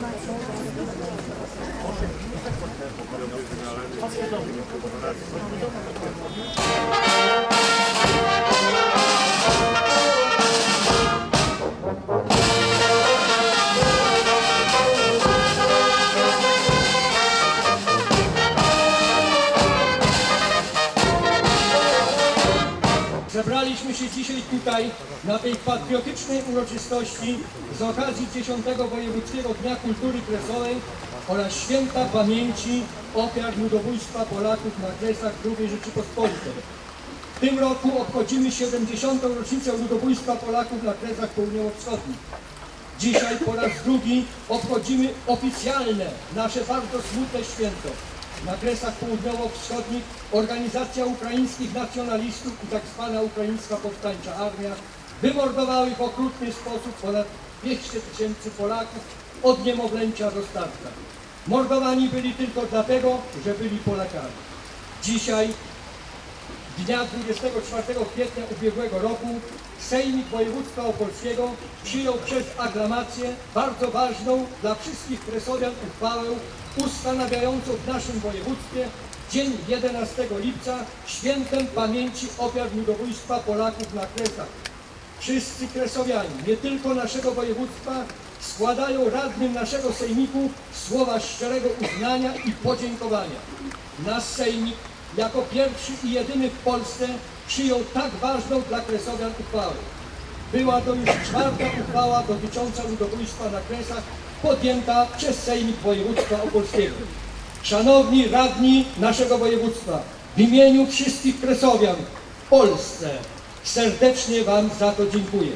Thank you. Zebraliśmy się dzisiaj tutaj na tej patriotycznej uroczystości z okazji 10 Wojewódzkiego Dnia Kultury Kresowej oraz Święta Pamięci Ofiar Ludobójstwa Polaków na Kresach II Rzeczypospolitej. W tym roku obchodzimy 70. rocznicę ludobójstwa Polaków na Kresach Południowo-Wschodnich. Dzisiaj po raz drugi obchodzimy oficjalne, nasze bardzo smutne święto. Na Kresach Południowo-Wschodnich Organizacja Ukraińskich Nacjonalistów i tak zwana Ukraińska Powstańcza Armia wymordowały w okrutny sposób ponad 200 tysięcy Polaków od niemowlęcia do starca. Mordowani byli tylko dlatego, że byli Polakami. Dzisiaj Dnia 24 kwietnia ubiegłego roku Sejmik Województwa Opolskiego przyjął przez aklamację bardzo ważną dla wszystkich Kresowian uchwałę ustanawiającą w naszym województwie dzień 11 lipca świętem pamięci ofiar ludobójstwa Polaków na Kresach. Wszyscy Kresowianie, nie tylko naszego województwa, składają radnym naszego sejmiku słowa szczerego uznania i podziękowania. Nasz sejmik jako pierwszy i jedyny w Polsce przyjął tak ważną dla Kresowian uchwałę. Była to już czwarta uchwała dotycząca ludobójstwa na Kresach podjęta przez Sejmik Województwa Opolskiego. Szanowni radni naszego województwa, w imieniu wszystkich Kresowian w Polsce serdecznie Wam za to dziękuję.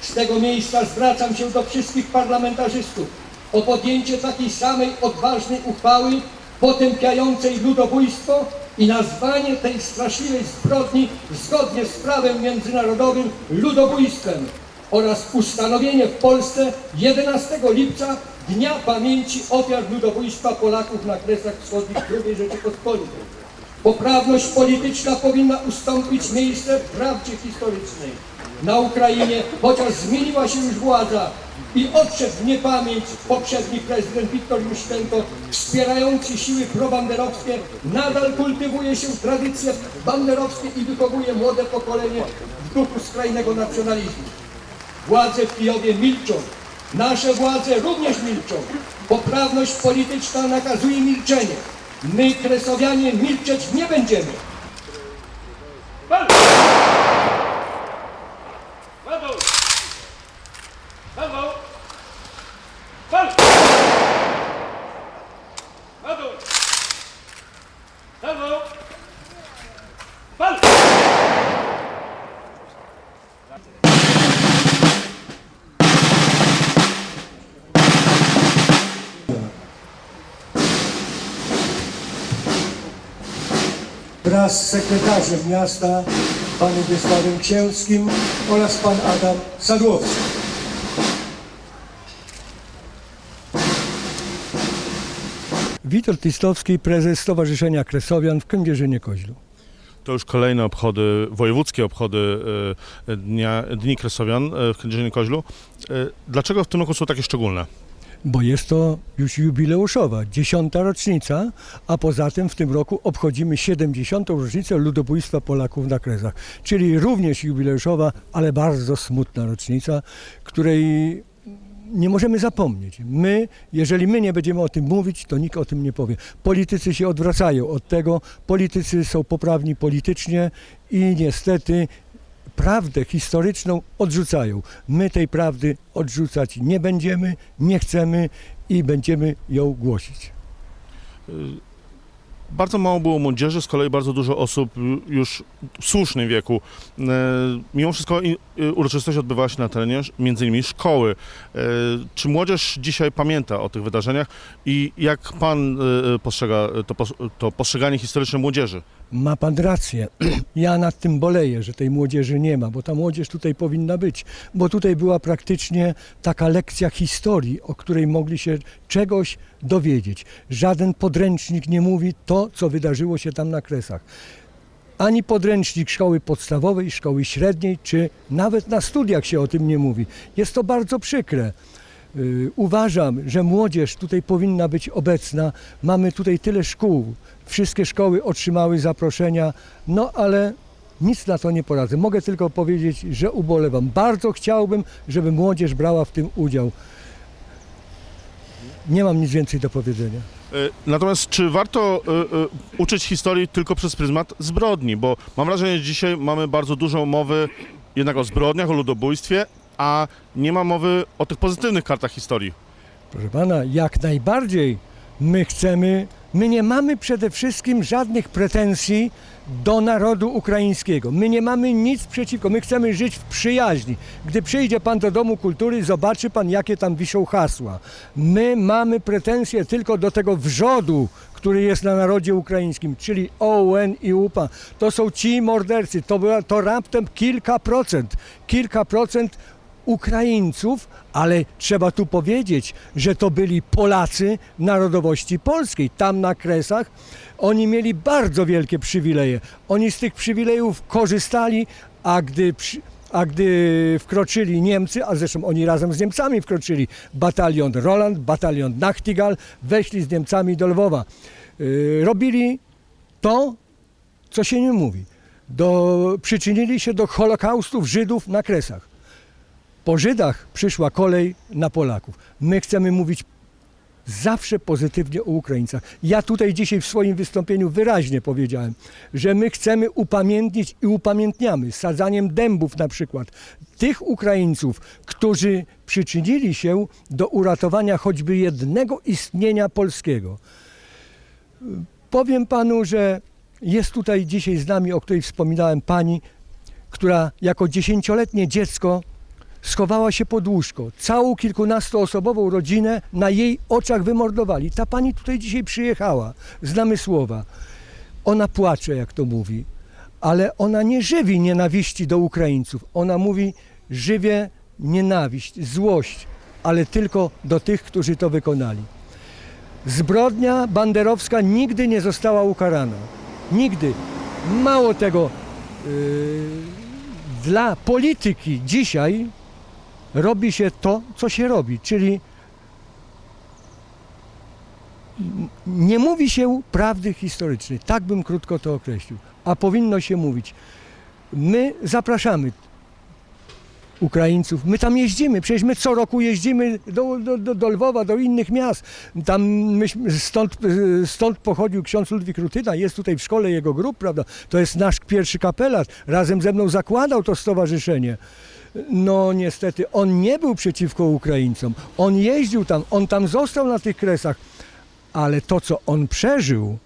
Z tego miejsca zwracam się do wszystkich parlamentarzystów o podjęcie takiej samej odważnej uchwały potępiającej ludobójstwo i nazwanie tej straszliwej zbrodni zgodnie z prawem międzynarodowym ludobójstwem oraz ustanowienie w Polsce 11 lipca Dnia Pamięci Ofiar Ludobójstwa Polaków na Kresach Wschodnich II Rzeczypospolitej. Poprawność polityczna powinna ustąpić miejsce prawdzie historycznej. Na Ukrainie, chociaż zmieniła się już władza i odszedł w niepamięć poprzedni prezydent Wiktor Juszczenko, wspierający siły probanderowskie, nadal kultywuje się tradycje banderowskie i wychowuje młode pokolenie w duchu skrajnego nacjonalizmu. Władze w Kijowie milczą. Nasze władze również milczą. Poprawność polityczna nakazuje milczenie. My, Kresowianie, milczeć nie będziemy. Wraz z sekretarzem miasta, panem Wiesławem Księskim oraz pan Adam Sadłowski. Witold Listowski, prezes Stowarzyszenia Kresowian w Kędzierzynie-Koźlu. To już kolejne obchody, wojewódzkie obchody e, dnia, Dni Kresowian e, w Kędzierzynie-Koźlu. E, Dlaczego w tym roku są takie szczególne? Bo jest to już jubileuszowa, dziesiąta rocznica, a poza tym w tym roku obchodzimy 70. rocznicę ludobójstwa Polaków na Kresach. Czyli również jubileuszowa, ale bardzo smutna rocznica, której nie możemy zapomnieć. My, jeżeli my nie będziemy o tym mówić, to nikt o tym nie powie. Politycy się odwracają od tego, politycy są poprawni politycznie i niestety prawdę historyczną odrzucają. My tej prawdy odrzucać nie będziemy, nie chcemy i będziemy ją głosić. Bardzo mało było młodzieży, z kolei bardzo dużo osób już w słusznym wieku. E, Mimo wszystko e, uroczystość odbywała się na terenie między innymi szkoły. E, Czy młodzież dzisiaj pamięta o tych wydarzeniach i jak pan postrzega to, to postrzeganie historyczne młodzieży? Ma pan rację. Ja nad tym boleję, że tej młodzieży nie ma, bo ta młodzież tutaj powinna być, bo tutaj była praktycznie taka lekcja historii, o której mogli się czegoś dowiedzieć. Żaden podręcznik nie mówi to, co wydarzyło się tam na Kresach. Ani podręcznik szkoły podstawowej, szkoły średniej, czy nawet na studiach się o tym nie mówi. Jest to bardzo przykre. Y, Uważam, że młodzież tutaj powinna być obecna. Mamy tutaj tyle szkół. Wszystkie szkoły otrzymały zaproszenia, no ale nic na to nie poradzę. Mogę tylko powiedzieć, że ubolewam. Bardzo chciałbym, żeby młodzież brała w tym udział. Nie mam nic więcej do powiedzenia. E, Natomiast czy warto e, e, uczyć historii tylko przez pryzmat zbrodni? Bo mam wrażenie, że dzisiaj mamy bardzo dużo mowy jednak o zbrodniach, o ludobójstwie, a nie ma mowy o tych pozytywnych kartach historii. Proszę pana, jak najbardziej my chcemy, my nie mamy przede wszystkim żadnych pretensji do narodu ukraińskiego. My nie mamy nic przeciwko, my chcemy żyć w przyjaźni. Gdy przyjdzie pan do Domu Kultury, zobaczy pan, jakie tam wiszą hasła. My mamy pretensje tylko do tego wrzodu, który jest na narodzie ukraińskim, czyli OUN i UPA. To są ci mordercy, to, była, to raptem kilka procent, kilka procent Ukraińców, ale trzeba tu powiedzieć, że to byli Polacy narodowości polskiej. Tam na Kresach oni mieli bardzo wielkie przywileje. Oni z tych przywilejów korzystali, a gdy, a gdy wkroczyli Niemcy, a zresztą oni razem z Niemcami wkroczyli, batalion Roland, batalion Nachtigal, weszli z Niemcami do Lwowa. Yy, robili to, co się nie mówi. Do, przyczynili się do Holokaustów Żydów na Kresach. Po Żydach przyszła kolej na Polaków. My chcemy mówić zawsze pozytywnie o Ukraińcach. Ja tutaj dzisiaj w swoim wystąpieniu wyraźnie powiedziałem, że my chcemy upamiętnić i upamiętniamy sadzaniem dębów na przykład tych Ukraińców, którzy przyczynili się do uratowania choćby jednego istnienia polskiego. Powiem panu, że jest tutaj dzisiaj z nami, o której wspominałem, pani, która jako dziesięcioletnie dziecko schowała się pod łóżko. Całą kilkunastoosobową rodzinę na jej oczach wymordowali. Ta pani tutaj dzisiaj przyjechała z Namysłowa. Ona płacze, jak to mówi, ale ona nie żywi nienawiści do Ukraińców. Ona mówi, żywię nienawiść, złość, ale tylko do tych, którzy to wykonali. Zbrodnia banderowska nigdy nie została ukarana. Nigdy. Mało tego, yy, dla polityki dzisiaj robi się to, co się robi, czyli nie mówi się prawdy historycznej. Tak bym krótko to określił. A powinno się mówić. My zapraszamy Ukraińców. My tam jeździmy, przecież my co roku jeździmy do, do, do, do Lwowa, do innych miast. Tam myśmy, stąd, stąd pochodził ksiądz Ludwik Rutyna, jest tutaj w szkole jego grup, prawda? To jest nasz pierwszy kapelat. Razem ze mną zakładał to stowarzyszenie. No niestety, on nie był przeciwko Ukraińcom. On jeździł tam, on tam został na tych kresach. Ale to, co on przeżył,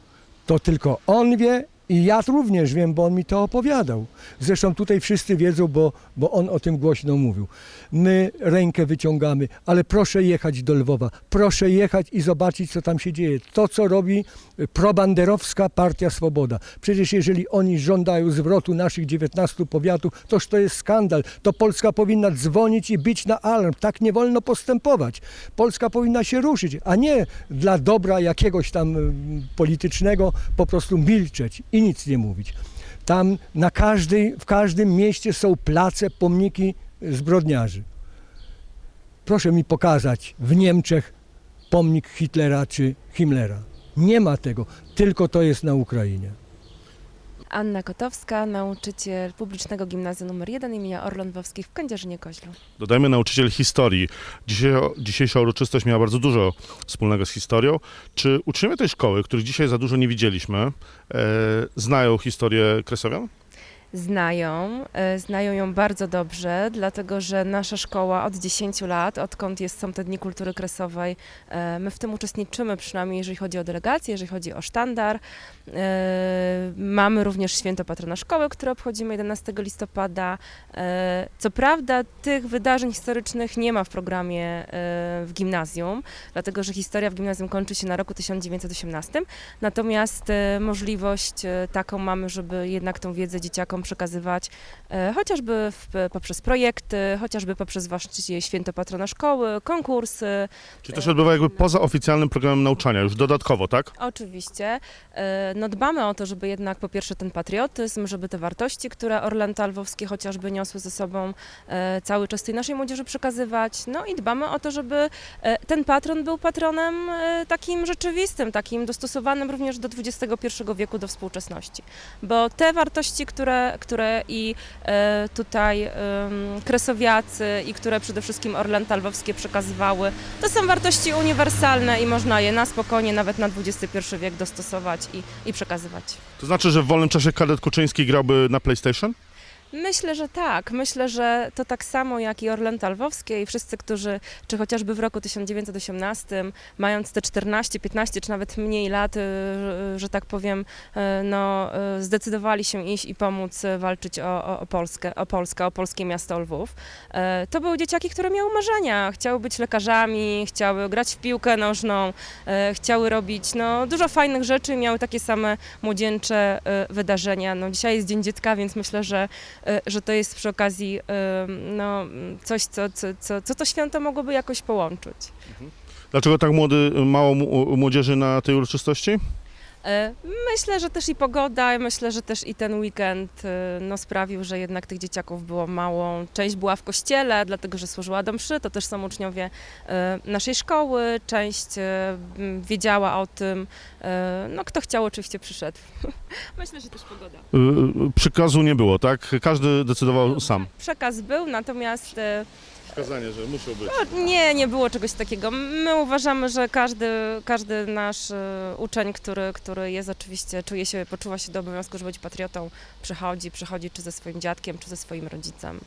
to tylko on wie i ja również wiem, bo on mi to opowiadał. Zresztą tutaj wszyscy wiedzą, bo, bo on o tym głośno mówił. My rękę wyciągamy, ale proszę jechać do Lwowa. Proszę jechać i zobaczyć, co tam się dzieje. To, co robi probanderowska Partia Swoboda. Przecież jeżeli oni żądają zwrotu naszych 19 powiatów, toż to jest skandal. To Polska powinna dzwonić i bić na alarm. Tak nie wolno postępować. Polska powinna się ruszyć, a nie dla dobra jakiegoś tam mm, politycznego po prostu milczeć i nic nie mówić. Tam na każdej, w każdym mieście są place, pomniki zbrodniarzy. Proszę mi pokazać w Niemczech pomnik Hitlera czy Himmlera. Nie ma tego, tylko to jest na Ukrainie. Anna Kotowska, nauczyciel publicznego gimnazjum nr 1 imienia Orlon Wowskich w Kędzierzynie-Koźlu. Dodajmy nauczyciel historii. Dzisiaj, dzisiejsza uroczystość miała bardzo dużo wspólnego z historią. Czy uczniowie tej szkoły, których dzisiaj za dużo nie widzieliśmy, e, znają historię Kresowian? Znają, e, znają ją bardzo dobrze, dlatego że nasza szkoła od 10 lat, odkąd jest, są te Dni Kultury Kresowej, e, my w tym uczestniczymy, przynajmniej jeżeli chodzi o delegację, jeżeli chodzi o sztandar. E, Mamy również święto patrona szkoły, które obchodzimy 11 listopada. Co prawda tych wydarzeń historycznych nie ma w programie w gimnazjum, dlatego że historia w gimnazjum kończy się na roku 1918, natomiast możliwość taką mamy, żeby jednak tą wiedzę dzieciakom przekazywać, e, chociażby w, poprzez projekty, chociażby poprzez właśnie święto patrona szkoły, konkursy, Czy to się odbywa jakby poza oficjalnym programem nauczania, już dodatkowo, tak? Oczywiście. E, No dbamy o to, żeby jednak po pierwsze ten patriotyzm, żeby te wartości, które Orlęta Lwowskie chociażby niosły ze sobą e, cały czas tej naszej młodzieży przekazywać. No i dbamy o to, żeby e, ten patron był patronem e, takim rzeczywistym, takim dostosowanym również do XXI wieku, do współczesności. Bo te wartości, które które, i e, tutaj kresowiacy i które przede wszystkim Orlęta Lwowskie przekazywały, to są wartości uniwersalne i można je na spokojnie nawet na XXI wiek dostosować i, i przekazywać. To znaczy, że w wolnym czasie kadet Kuczyński grałby na PlayStation? Myślę, że tak. Myślę, że to tak samo jak i Orlęta Lwowskie i wszyscy, którzy, czy chociażby w roku 1918, mając te 14, 15 czy nawet mniej lat, y, że tak powiem, y, no, y, zdecydowali się iść i pomóc walczyć o, o, Polskę, o Polskę, o polskie miasto Lwów. To były dzieciaki, które miały marzenia. Chciały być lekarzami, chciały grać w piłkę nożną, chciały robić no, dużo fajnych rzeczy i miały takie same młodzieńcze wydarzenia. No, dzisiaj jest Dzień Dziecka, więc myślę, że że to jest przy okazji e, no, coś, co, co, co, co to święto mogłoby jakoś połączyć. Dlaczego tak młody, mało młodzieży na tej uroczystości? E, Myślę, że też i pogoda, myślę, że też i ten weekend e, no, sprawił, że jednak tych dzieciaków było mało. Część była w kościele, dlatego że służyła do mszy, to też są uczniowie e, naszej szkoły, część wiedziała o tym. No, kto chciał, oczywiście przyszedł. Myślę, że też pogoda. Y, Przykazu nie było, tak? Każdy decydował sam. Przekaz był, natomiast Wskazanie, że musiał być. No, nie, nie było czegoś takiego. My uważamy, że każdy, każdy nasz e, uczeń, który, który jest oczywiście, czuje się, poczuwa się do obowiązku, żeby być patriotą, przychodzi, przychodzi czy ze swoim dziadkiem, czy ze swoim rodzicem.